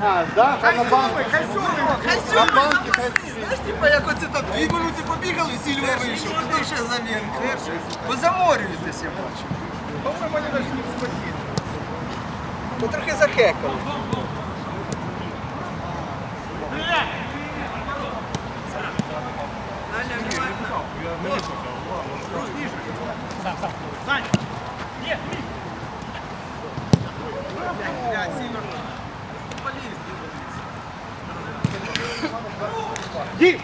А, да? Хай на банку. Хай сьомий, хай На банки, хай. Знаєш, типа, як оце там дві минути побігали, Сільва вийшов, потім ще замінка. Ви заморюєтесь, я бачу. По-моєму, вони навіть не схватили. Ну трохи захекали. Вадим!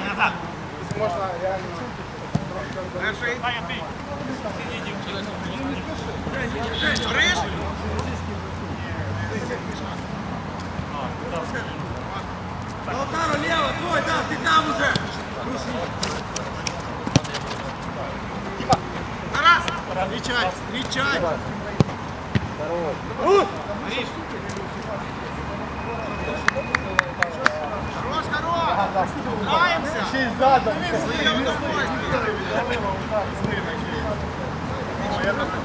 Назад! Можно я... Держи! Рыж! Полтару лево, твой, да, ты там уже! Раз! Встречай! Встречай! Здорово! Рус! Хорош, хорош. Граемся. Ще й задом. Слева, домой. Вон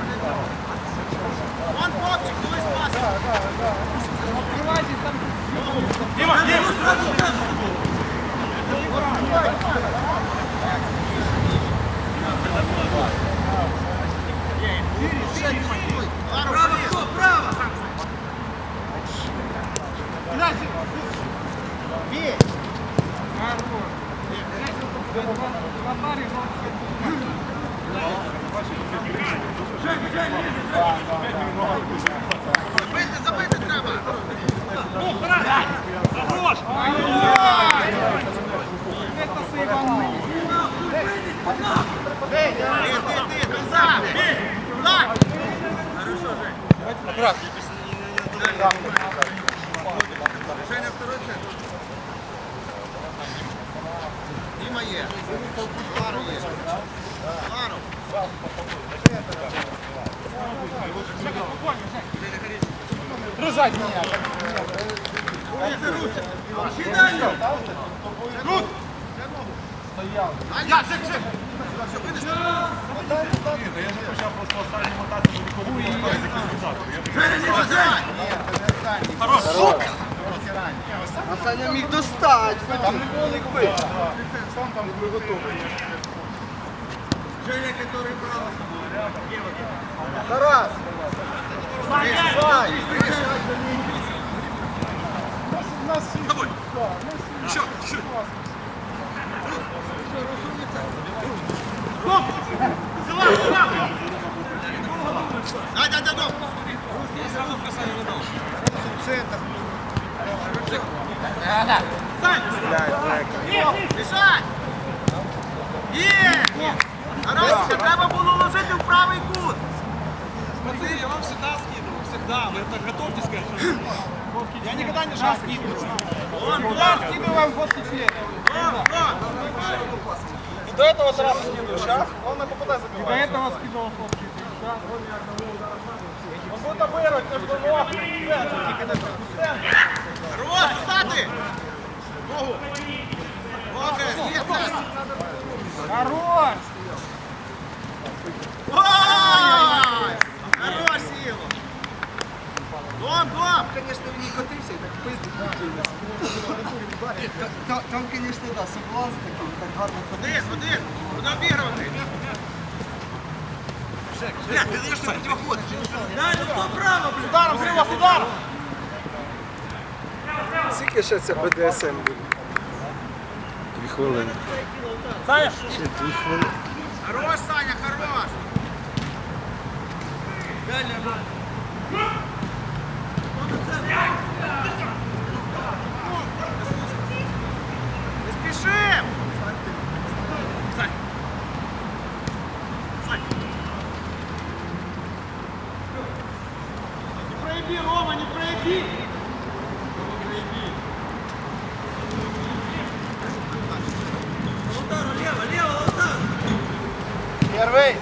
Забити, забити треба! Назад! Хорошо, Жень. Женя, второй центр. Дима є. Лару є. Лару. Дружать мене. Ще далі. Рук. Я, Жек, винес. Женя, не вважай. Хорош. Сука. Саня міг достати. Там не було ніколи. Сам там був готовий. Женя, который брал. Тарас! Сань. У нас всі- Давай. Да, ми всі- Еще, еще. Дай, дай, дай, дай. Центр. Сань. Мішай. Є. Тарасика, треба було ложити в правий кут. Пацаны, я вам всегда скидываю, всегда. Вы так готовьтесь, конечно. Я никогда не жал скидывать. Вон, вон, Скидываем фотки цвета. вон, вон. И до этого Тараса скидываю. Сейчас он не попадает забивать. До этого скидывал фотки. Он будет обыгрывать между ног. Центр. Тільки не так. Центр. Хорош, встати. Ногу. Добре, є це. Хорош! Ой! Хорош, Сіло. Дом, дом. Конечно, в ній котився і так пиздить. Там, там, конечно, да, соблазн такий, так гарно ходить. Один, один. Куди обігрувати? Бля, ти даєш на противоход. Дай, ну хто право, блядь. Ударом, Сила, ударом. Скільки ще це БДСМ буде? Дві хвилини. Саня! Ще дві хвилини. Хорош, Саня, хорош. Дальня, Не спішим! Сань! Сань! Не проеби, Рома, не проеби! Первый.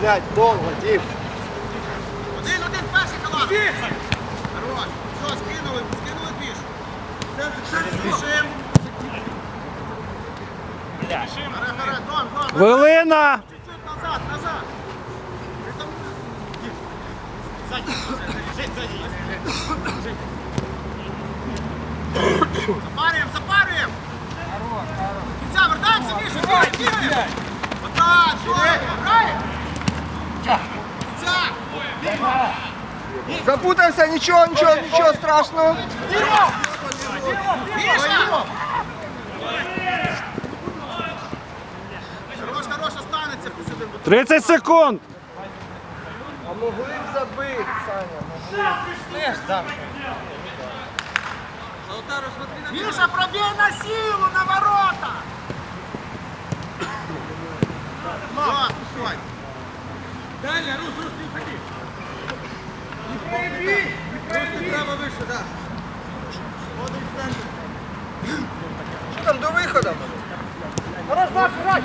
Блять, долго, Дим. Один, один, перший колон. Хорош. Все, скинули, скинули двіж. Спішим. Харе, харе, дон, дон. Хвилина! Чуть-чуть назад, назад. Притом Запарюємо, запарюємо! Кінця, вертаємося, Міша, бігаємо, бігаємо! Отак, чорно, граємо! Кінця! Запутався, нічого, нічого, нічого страшного. Міша! Хорош, хорош, останеться, хтось один буде. 30 секунд. А могли б забити, Саня. Міша, пробій на силу, на ворота! Далі, Рус, Рус, не ходи. Просто треба вище, так. Що там до виходу? Хорош, Макс, грай!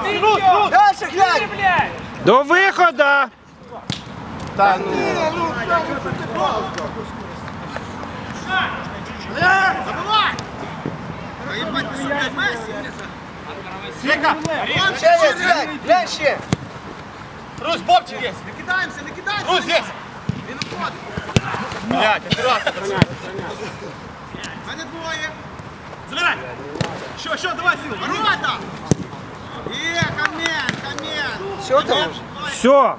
Один, Рус, Рус! Дальше глянь! До виходу. Та ні, ну Забивай! А ебать, ты сука, Месси! ще є, глянь, глянь ще. Рус, бобчик есть. Не кидаемся, не кидаемся! Рус, є. Він уходить! Блядь, оператор. Мене двоє! Забирай. Що, що, давай, силу. Ворота! Є, камен, камен! Все там? Все.